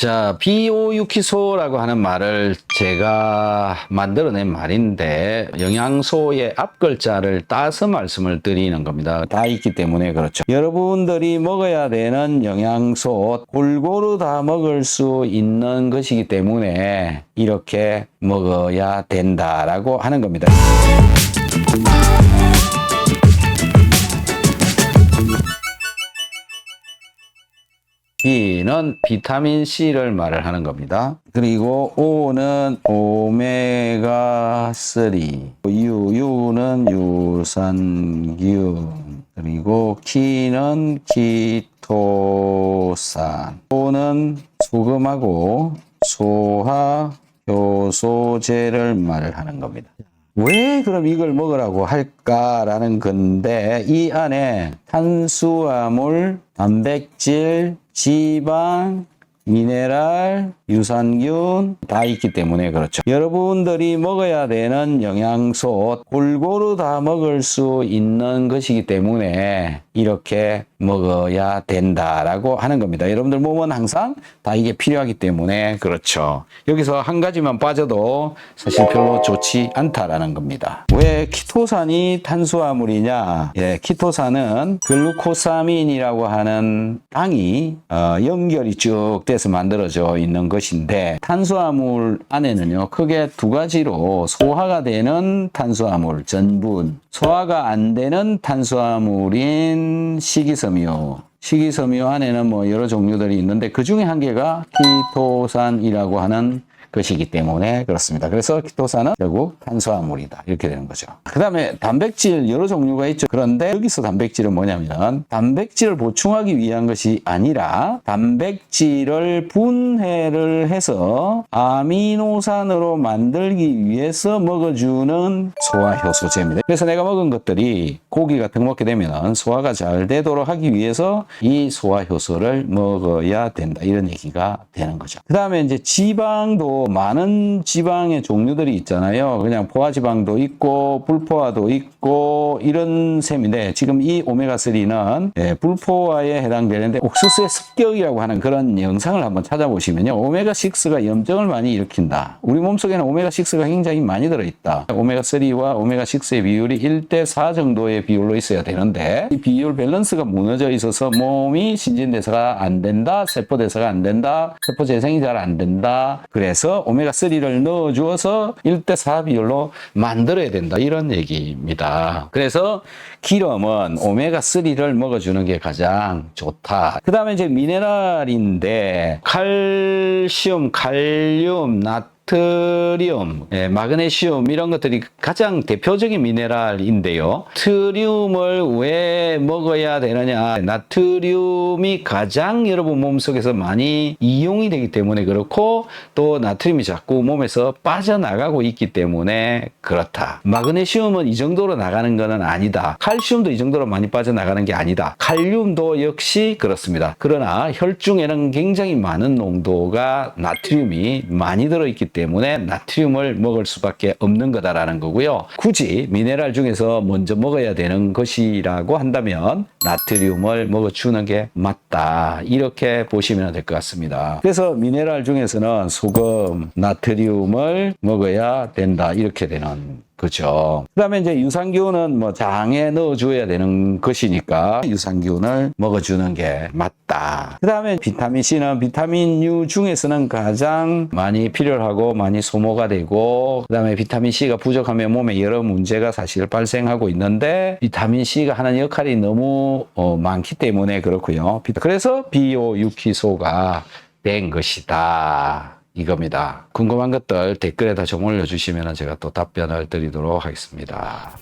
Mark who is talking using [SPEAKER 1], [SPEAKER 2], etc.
[SPEAKER 1] 자, 비오유키소라고 하는 말을 제가 만들어낸 말인데 영양소의 앞글자를 따서 말씀을 드리는 겁니다. 다 있기 때문에 그렇죠. 여러분들이 먹어야 되는 영양소 골고루 다 먹을 수 있는 것이기 때문에 이렇게 먹어야 된다라고 하는 겁니다. B는 비타민 C를 말을 하는 겁니다. 그리고 O는 오메가 3, U, U는 유산균, 그리고 키는 키토산, O는 소금하고 소화 효소제를 말을 하는 겁니다. 왜 그럼 이걸 먹으라고 할까라는 건데 이 안에 탄수화물, 단백질, 지방, 미네랄, 유산균 다 있기 때문에 그렇죠. 여러분들이 먹어야 되는 영양소 골고루 다 먹을 수 있는 것이기 때문에 이렇게 먹어야 된다라고 하는 겁니다. 여러분들 몸은 항상 다 이게 필요하기 때문에 그렇죠. 여기서 한 가지만 빠져도 사실 별로 좋지 않다라는 겁니다. 왜 키토산이 탄수화물이냐? 예, 키토산은 글루코사민이라고 하는 당이 어, 연결이 쭉 돼서 만들어져 있는 것인데 탄수화물 안에는요 크게 두 가지로 소화가 되는 탄수화물 전분, 소화가 안 되는 탄수화물인 식이섬유. 식이섬유 안에는 뭐 여러 종류들이 있는데 그 중에 한 개가 키토산이라고 하는 것이기 때문에 그렇습니다. 그래서 키토산은 결국 탄수화물이다. 이렇게 되는 거죠. 그 다음에 단백질 여러 종류가 있죠. 그런데 여기서 단백질은 뭐냐면 단백질을 보충하기 위한 것이 아니라 단백질을 분해를 해서 아미노산으로 만들기 위해서 먹어주는 소화효소제입니다. 그래서 내가 먹은 것들이 고기 같은 거 먹게 되면 소화가 잘 되도록 하기 위해서 이 소화효소를 먹어야 된다. 이런 얘기가 되는 거죠. 그 다음에 이제 지방도 많은 지방의 종류들이 있잖아요. 그냥 포화지방도 있고 불포화도 있고 이런 셈인데 지금 이 오메가3는 예, 불포화에 해당되는데 옥수수의 습격이라고 하는 그런 영상을 한번 찾아보시면요. 오메가6가 염증을 많이 일으킨다. 우리 몸속에는 오메가6가 굉장히 많이 들어있다. 오메가3와 오메가6의 비율이 1대 4 정도의 비율로 있어야 되는데 이 비율 밸런스가 무너져 있어서 몸이 신진대사가 안 된다. 세포대사가 안 된다. 세포 재생이 잘 안 된다. 그래서 오메가3를 넣어 주어서 1대 4 비율로 만들어야 된다. 이런 얘기입니다. 그래서 기름은 오메가3를 먹어 주는 게 가장 좋다. 그 다음에 이제 미네랄인데 칼슘, 칼륨, 나트 나 트리움, 예, 마그네슘 이런 것들이 가장 대표적인 미네랄인데요. 트리움을 왜 먹어야 되느냐? 나트리움이 가장 여러분 몸속에서 많이 이용이 되기 때문에 그렇고 또 나트륨이 자꾸 몸에서 빠져나가고 있기 때문에 그렇다. 마그네슘은 이 정도로 나가는 것은 아니다. 칼슘도 이 정도로 많이 빠져나가는 게 아니다. 칼륨도 역시 그렇습니다. 그러나 혈중에는 굉장히 많은 농도가 나트륨이 많이 들어있기 때문에 때문에 나트륨을 먹을 수밖에 없는 거다라는 거고요. 굳이 미네랄 중에서 먼저 먹어야 되는 것이라고 한다면 나트륨을 먹어주는 게 맞다. 이렇게 보시면 될 것 같습니다. 그래서 미네랄 중에서는 소금, 나트륨을 먹어야 된다. 이렇게 되는 그죠. 그 다음에 이제 유산균은 뭐 장에 넣어줘야 되는 것이니까 유산균을 먹어주는 게 맞다. 그 다음에 비타민C는 비타민유 중에서는 가장 많이 필요하고 많이 소모가 되고, 그 다음에 비타민C가 부족하면 몸에 여러 문제가 사실 발생하고 있는데, 비타민C가 하는 역할이 너무 어, 많기 때문에 그렇고요. 그래서 비오유키소가 된 것이다. 이겁니다. 궁금한 것들 댓글에다 좀 올려주시면 제가 또 답변을 드리도록 하겠습니다.